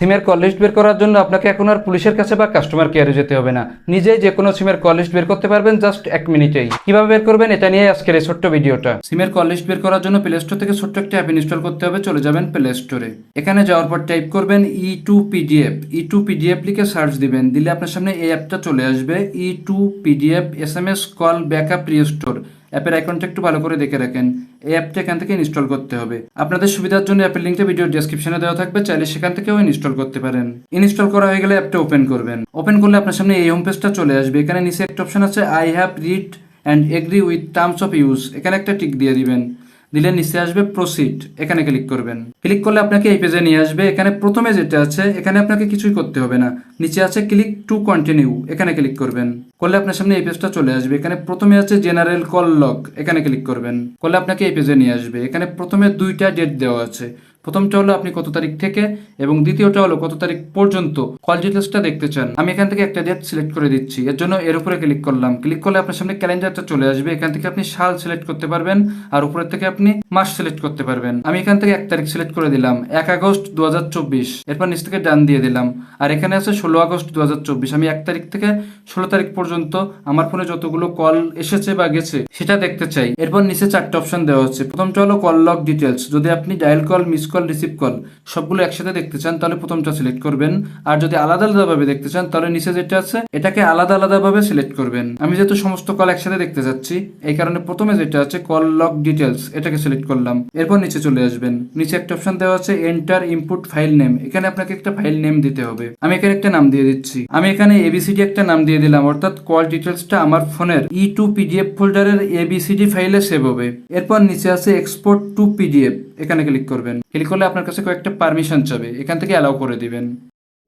সিমের call list বের করার জন্য আপনাকে এখন আর পুলিশের কাছে বা কাস্টমার কেয়ারে যেতে হবে না। নিজেই যে কোনো সিমের কল লিস্ট বের করতে পারবেন জাস্ট এক মিনিটেই। কীভাবে বের করবেন এটা নিয়ে আজকের এই ছোট্ট ভিডিওটা। সিমের কল লিস্ট বের করার জন্য প্লে স্টোর থেকে ছোট্ট একটা অ্যাপ ইনস্টল করতে হবে, চলে যাবেন প্লে স্টোরে এখানে যাওয়ার পর টাইপ করবেন E to PDF E to PDF লিখে সার্চ দিবেন, দিলে আপনার সামনে এই অ্যাপটা চলে আসবে E to PDF S M S call backup restore অ্যাপের আইকনটা একটু ভালো করে দেখে রাখেন। এই অ্যাপটা এখান থেকে ইনস্টল করতে হবে। আপনাদের সুবিধার জন্য অ্যাপের লিঙ্কটা ভিডিও ডিসক্রিপশনে দেওয়া থাকবে, চাইলে সেখান থেকেও ইনস্টল করতে পারেন। ইনস্টল করা হয়ে গেলে অ্যাপটা ওপেন করবেন। ওপেন করলে আপনার সামনে এই হোম পেজটা চলে আসবে। এখানে নিচে একটা অপশন আছে I have read and agree with terms of use এখানে একটা টিক দিয়ে দিবেন। দিলে নিচে আসবে প্রসিড এখানে ক্লিক করবেন। ক্লিক করলে আপনাকে এই পেজে নিয়ে আসবে, এখানে প্রথমে যেটা আছে, এখানে আপনাকে কিছুই করতে হবে না। নিচে আছে ক্লিক টু কন্টিনিউ এখানে ক্লিক করবেন। করলে আপনার সামনে এই পেজটা চলে আসবে, এখানে প্রথমে আছে জেনারেল কল লক এখানে ক্লিক করবেন। করলে আপনাকে এই পেজে নিয়ে আসবে, এখানে প্রথমে দুইটা ডেট দেওয়া আছে। প্রথমটা হলো আপনি কত তারিখ থেকে এবং দ্বিতীয়টা হলো কত তারিখ পর্যন্ত কল ডিটেলসটা দেখতে চান। আমি এখান থেকে একটা ডেট সিলেক্ট করে দিচ্ছি। এর জন্য এর উপরে ক্লিক করলাম। ক্লিক করলে আপনার সামনে ক্যালেন্ডারটা চলে আসবে। এখান থেকে আপনি সাল সিলেক্ট করতে পারবেন আর উপরের থেকে আপনি মাস সিলেক্ট করতে পারবেন। আমি এখান থেকে এক তারিখ সিলেক্ট করে দিলাম। এক আগস্ট দু হাজার চব্বিশ। এরপর নিচ থেকে ডান দিয়ে দিলাম। আর এখানে আছে ষোলো আগস্ট দুহাজার চব্বিশ। আমি এক তারিখ থেকে ষোলো তারিখ পর্যন্ত আমার ফোনে যতগুলো কল এসেছে বা গেছে সেটা দেখতে চাই। এরপর নিচে চারটে অপশন দেওয়া হচ্ছে। প্রথমটা হলো কল লগ ডিটেলস যদি আপনি dial call miss call receive call সবগুলো একসাথে দেখতে চান, তাহলে প্রথমটা সিলেক্ট করবেন। আর যদি আলাদা আলাদা ভাবে দেখতে চান, তাহলে নিচে যেটা আছে, এটাকে আলাদা আলাদা ভাবে সিলেক্ট করবেন। আমি যেহেতু সমস্ত কল একসাথে দেখতে যাচ্ছি, এই কারণে প্রথমে যেটা আছে কল লক ডিটেলস এটাকে সিলেক্ট করলাম। এরপর নিচে চলে আসবেন। নিচে একটা অপশন দেওয়া আছে এন্টার ইনপুট ফাইল নেম এখানে আপনাকে একটা ফাইল নেম দিতে হবে। আমি এখানে একটা নাম দিয়ে দিচ্ছি। আমি এখানে এবিসিডি একটা নাম দিয়ে দিলাম, অর্থাৎ কল ডিটেলসটা আমার ফোনের ই টু পিডিএফ ফোল্ডারের এবিসিডি ফাইলে সেভ হবে। এরপর নিচে আছে এক্সপোর্ট টু পিডিএফ এখানে ক্লিক করবেন। ক্লিক করলে আপনার কাছে কয়েকটা পারমিশন চাবে। এখান থেকে অ্যালাউ করে দিবেন।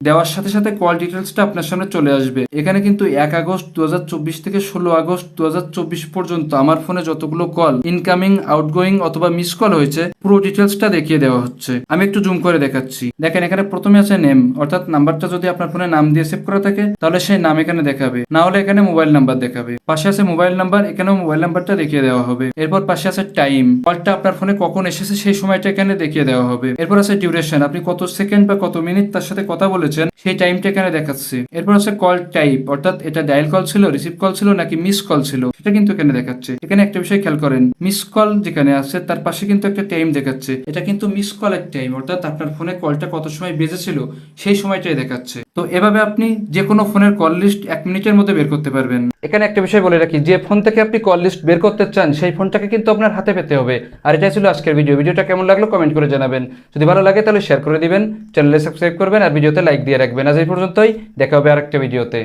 দেওয়ার সাথে সাথে কল ডিটেলসটা আপনার সামনে চলে আসবে। এখানে কিন্তু এক আগস্ট দুহাজার চব্বিশ থেকে ষোলো আগস্ট দুহাজার চব্বিশ পর্যন্ত আমার ফোনে যতগুলো কল ইনকামিং আউটগোয়িং অথবা মিস কল হয়েছে, পুরো ডিটেলসটা দেখিয়ে দেওয়া হচ্ছে। আমি একটু জুম করে দেখাচ্ছি। দেখেন, এখানে প্রথমে আছে নেম অর্থাৎ নাম্বারটা যদি আপনার ফোনে নাম দিয়ে সেভ করা থাকে, তাহলে সেই নাম এখানে দেখাবে। না হলে এখানে মোবাইল নাম্বার দেখাবে। পাশে আছে মোবাইল নাম্বার এখানেও মোবাইল নাম্বারটা দেখিয়ে দেওয়া হবে। এরপর পাশে আছে টাইম কলটা আপনার ফোনে কখন এসেছে সেই সময়টা এখানে দেখিয়ে দেওয়া হবে। এরপর আছে ডিউরেশন আপনি কত সেকেন্ড বা কত মিনিট তার সাথে কথা বলেছেন সেই টাইমটা এখানে দেখাচ্ছে। এরপর আছে কল টাইপ অর্থাৎ এটা ডায়াল কল ছিল রিসিভ কল ছিল নাকি মিস কল ছিল, সেটা কিন্তু এখানে দেখাচ্ছে। এখানে একটা বিষয় খেয়াল করেন মিস কল যেখানে আছে, তার পাশে কিন্তু একটা টাইম দেখাচ্ছে। এটা কিন্তু মিস কল কলের টাইম অর্থাৎ আপনার ফোনে কলটা কত সময় বেজেছিল, সেই সময়টাই দেখাচ্ছে। তো এভাবে আপনি যে কোনো ফোনের কল লিস্ট এক মিনিটের মধ্যে বের করতে পারবেন। এখানে একটা বিষয় বলে রাখি, যে ফোন থেকে আপনি কল লিস্ট বের করতে চান, সেই ফোনটাকে কিন্তু আপনার হাতে পেতে হবে। আর এটাই ছিল আজকের ভিডিও ভিডিওটা কেমন লাগল কমেন্ট করে জানাবেন। যদি ভালো লাগে তাহলে শেয়ার করে দিবেন চ্যানেলে সাবস্ক্রাইব করবেন, আর ভিডিওতে লাইক দিয়ে রাখবেন। আজ এই পর্যন্তই, দেখা হবে আরেকটা ভিডিওতে